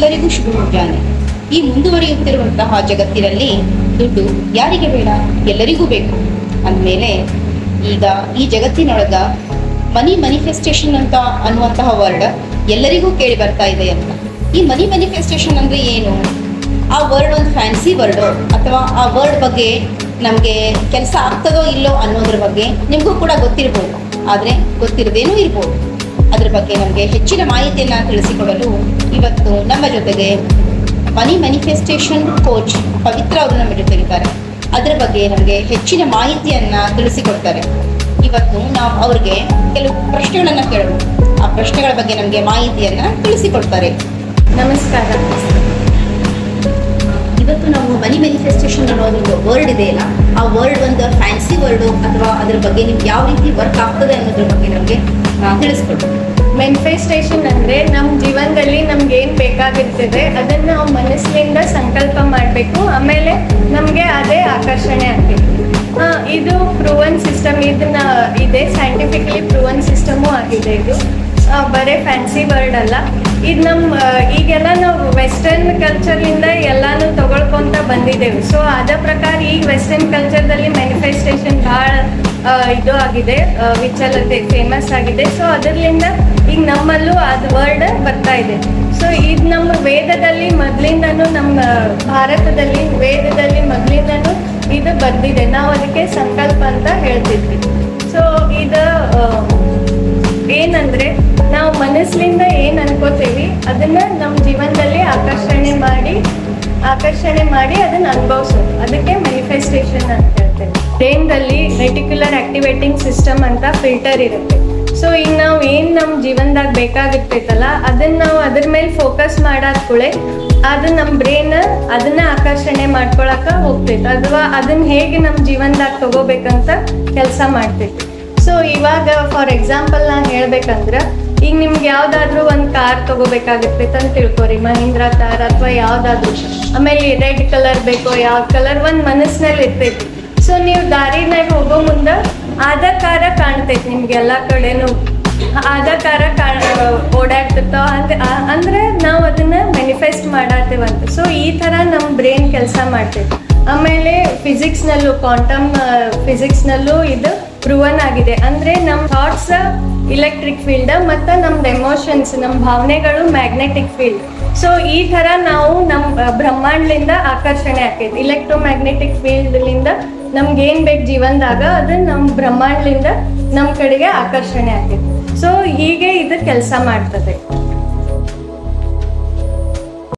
ಮುಂಜಾನೆ ಈ ಮುಂದುವರಿಯುತ್ತಿರುವಂತಹ ಜಗತ್ತಿನಲ್ಲಿ ದುಡ್ಡು ಯಾರಿಗೆ ಬೇಡ? ಎಲ್ಲರಿಗೂ ಬೇಕು. ಅಂದಮೇಲೆ ಈಗ ಈ ಜಗತ್ತಿನೊಳಗ ಮನಿ ಮನಿಫೆಸ್ಟೇಷನ್ ಅಂತ ಅನ್ನುವಂತಹ ವರ್ಡ್ ಎಲ್ಲರಿಗೂ ಕೇಳಿ ಬರ್ತಾ ಇದೆ ಅಂತ. ಈ ಮನಿ ಮ್ಯಾನಿಫೆಸ್ಟೇಷನ್ ಅಂದ್ರೆ ಏನು? ಆ ವರ್ಡ್ ಒಂದು ಫ್ಯಾನ್ಸಿ ವರ್ಡ್ ಅಥವಾ ಆ ವರ್ಡ್ ಬಗ್ಗೆ ನಮಗೆ ಕೆಲಸ ಆಗ್ತದೋ ಇಲ್ಲೋ ಅನ್ನೋದ್ರ ಬಗ್ಗೆ ನಿಮಗೂ ಕೂಡ ಗೊತ್ತಿರ್ಬೋದು. ಆದರೆ ಗೊತ್ತಿರದೇನೂ ಇರ್ಬೋದು. ಅದ್ರ ಬಗ್ಗೆ ನಮಗೆ ಹೆಚ್ಚಿನ ಮಾಹಿತಿಯನ್ನು ತಿಳಿಸಿಕೊಡಲು ಇವತ್ತು ನಮ್ಮ ಜೊತೆಗೆ ಮನಿ ಮ್ಯಾನಿಫೆಸ್ಟೇಷನ್ ಕೋಚ್ ಪವಿತ್ರ ಅವರು ನಮ್ಮ ಜೊತೆಗಿದ್ದಾರೆ. ಅದರ ಬಗ್ಗೆ ನಮಗೆ ಹೆಚ್ಚಿನ ಮಾಹಿತಿಯನ್ನು ತಿಳಿಸಿಕೊಡ್ತಾರೆ. ಇವತ್ತು ನಾವು ಅವ್ರಿಗೆ ಕೆಲವು ಪ್ರಶ್ನೆಗಳನ್ನು ಕೇಳೋಣ. ಆ ಪ್ರಶ್ನೆಗಳ ಬಗ್ಗೆ ನಮಗೆ ಮಾಹಿತಿಯನ್ನು ತಿಳಿಸಿಕೊಡ್ತಾರೆ. ನಮಸ್ಕಾರ. ಇವತ್ತು ನಾವು ಮನಿ ಮ್ಯಾನಿಫೆಸ್ಟೇಷನ್ ಅನ್ನೋದೊಂದು ವರ್ಡ್ ಇದೆಯಲ್ಲ ಆ ವರ್ಡ್ ಒಂದು ಫ್ಯಾನ್ಸಿ ವರ್ಡು ಅಥವಾ ಅದ್ರ ಬಗ್ಗೆ ನಿಮ್ಗೆ ಯಾವ ರೀತಿ ವರ್ಕ್ ಆಗ್ತದೆ ಅನ್ನೋದ್ರ ಬಗ್ಗೆ ನಮಗೆ ತಿಳಿಸ್ಕೊಡಿ. ಮೆನಿಫೆಸ್ಟೇಷನ್ ಅಂದ್ರೆ ನಮ್ಮ ಜೀವನದಲ್ಲಿ ನಮ್ಗೆ ಏನು ಬೇಕಾಗಿರ್ತದೆ, ಅದನ್ನ ನಾವು ಮನಸ್ಸಿನಿಂದ ಸಂಕಲ್ಪ ಮಾಡಬೇಕು, ಆಮೇಲೆ ನಮಗೆ ಅದೇ ಆಕರ್ಷಣೆ ಆಗ್ಬೇಕು. ಇದು ಪ್ರೂವನ್ ಸಿಸ್ಟಮ್ ಇದನ್ನ ಇದೆ ಸೈಂಟಿಫಿಕಲಿ ಪ್ರೂವನ್ ಸಿಸ್ಟಮು ಆಗಿದೆ ಇದು. ಬರೇ ಫ್ಯಾನ್ಸಿ ವರ್ಡ್ ಅಲ್ಲ. ಇದು ನಮ್ಮ ಈಗೆಲ್ಲ ನಾವು ವೆಸ್ಟರ್ನ್ ಕಲ್ಚರ್ನಿಂದ ಎಲ್ಲಾನು ತಗೊಳ್ಕೊಂತ ಬಂದಿದ್ದೇವೆ. ಸೊ ಅದ ಪ್ರಕಾರ ಈಗ ವೆಸ್ಟರ್ನ್ ಕಲ್ಚರ್ದಲ್ಲಿ ಮ್ಯಾನಿಫೆಸ್ಟೇಷನ್ ಭಾಳ ಇದು ಆಗಿದೆ ವಿಚಲತೆ ಫೇಮಸ್ ಆಗಿದೆ. ಸೊ ಅದರಿಂದ ಈಗ ನಮ್ಮಲ್ಲೂ ಅದು ವರ್ಡ್ ಬರ್ತಾ ಇದೆ. ಸೊ ಇದು ನಮ್ಮ ವೇದದಲ್ಲಿ ಮೊದಲಿಂದನೂ ನಮ್ಮ ಭಾರತದಲ್ಲಿ ವೇದದಲ್ಲಿ ಮೊದಲಿಂದನೂ ಇದು ಬಂದಿದೆ. ನಾವು ಅದಕ್ಕೆ ಸಂಕಲ್ಪ ಅಂತ ಹೇಳ್ತಿದ್ವಿ. ಸೊ ಇದು ಏನಂದ್ರೆ ನಾವು ಮನಸ್ಸಿನಿಂದ ಏನು ಅನ್ಕೋತೀವಿ, ಅದನ್ನ ನಮ್ಮ ಜೀವನದಲ್ಲಿ ಆಕರ್ಷಣೆ ಮಾಡಿ ಆಕರ್ಷಣೆ ಮಾಡಿ ಅದನ್ನ ಅನುಭವಿಸೋದು. ಅದಕ್ಕೆ ಮ್ಯಾನಿಫೆಸ್ಟೇಷನ್ ಅಂತ ಹೇಳ್ತೇವೆ. ಬ್ರೈನ್ದಲ್ಲಿ ರೆಟಿಕ್ಯುಲರ್ ಆಕ್ಟಿವೇಟಿಂಗ್ ಸಿಸ್ಟಮ್ ಅಂತ ಫಿಲ್ಟರ್ ಇರುತ್ತೆ. ಸೊ ಈಗ ನಾವು ಏನು ನಮ್ಮ ಜೀವನದಾಗ ಬೇಕಾಗಿರ್ತೈತಲ್ಲ, ಅದನ್ನ ನಾವು ಅದ್ರ ಮೇಲೆ ಫೋಕಸ್ ಮಾಡಾದ ಕೂಡ ಅದು ನಮ್ಮ ಬ್ರೈನ್ ಅದನ್ನ ಆಕರ್ಷಣೆ ಮಾಡ್ಕೊಳಕ ಹೋಗ್ತೈತೆ. ಅಥವಾ ಅದನ್ನ ಹೇಗೆ ನಮ್ಮ ಜೀವನದಾಗ ತಗೋಬೇಕಂತ ಕೆಲಸ ಮಾಡ್ತೈತಿ. ಸೊ ಇವಾಗ ಫಾರ್ ಎಕ್ಸಾಂಪಲ್ ನಾನು ಹೇಳ್ಬೇಕಂದ್ರೆ ಈಗ ನಿಮ್ಗೆ ಯಾವ್ದಾದ್ರು ಒಂದು ಕಾರ್ ತಗೋಬೇಕಾಗಿರ್ತೈತೆ ಅಂತ ತಿಳ್ಕೊರಿ. ಮಹೀಂದ್ರ ಕಾರ್ ಅಥವಾ ಯಾವ್ದಾದ್ರು. ಆಮೇಲೆ ರೆಡ್ ಕಲರ್ ಬೇಕೋ, ಯಾವ ಕಲರ್ ಒಂದ್ ಮನಸ್ಸಿನಲ್ಲಿ ಇರ್ತೈತಿ. ಸೊ ನೀವು ದಾರಿನಾಗ ಹೋಗೋ ಮುಂದ ಆದ ಕಾರ ಕಾಣ್ತೈತಿ ನಿಮ್ಗೆ ಎಲ್ಲ ಕಡೆನೂ. ಆದ ಕಾರ ಓಡಾಡ್ತಿರ್ತಾವ ಅಂತ ಅಂದ್ರೆ ನಾವು ಅದನ್ನ ಮ್ಯಾನಿಫೆಸ್ಟ್ ಮಾಡತ್ತೇವಂತ ಸೊ ಈ ತರ ನಮ್ಮ ಬ್ರೈನ್ ಕೆಲಸ ಮಾಡ್ತೈತಿ. ಆಮೇಲೆ ಫಿಸಿಕ್ಸ್ನಲ್ಲೂ ಕ್ವಾಂಟಮ್ ಫಿಸಿಕ್ಸ್ನಲ್ಲೂ ಇದು ಪ್ರೂವನ್ ಆಗಿದೆ. ಅಂದ್ರೆ ನಮ್ಮ ಥಾಟ್ಸ್ ಇಲೆಕ್ಟ್ರಿಕ್ ಫೀಲ್ಡ್ ಮತ್ತು ನಮ್ದು ಎಮೋಷನ್ಸ್ ನಮ್ಮ ಭಾವನೆಗಳು ಮ್ಯಾಗ್ನೆಟಿಕ್ ಫೀಲ್ಡ್ ಸೊ ಈ ಥರ ನಾವು ನಮ್ಮ ಬ್ರಹ್ಮಾಂಡ್ಲಿಂದ ಆಕರ್ಷಣೆ ಆಕೈತಿ ಇಲೆಕ್ಟ್ರೋ ಮ್ಯಾಗ್ನೆಟಿಕ್ ಫೀಲ್ಡ್ಲಿಂದ ನಮ್ಗೆ ಏನು ಬೇಕು ಜೀವನದಾಗ, ಅದು ನಮ್ಮ ಬ್ರಹ್ಮಾಂಡ್ಲಿಂದ ನಮ್ಮ ಕಡೆಗೆ ಆಕರ್ಷಣೆ ಆಕೈತಿ ಸೊ ಹೀಗೆ ಇದು ಕೆಲಸ ಮಾಡ್ತದೆ.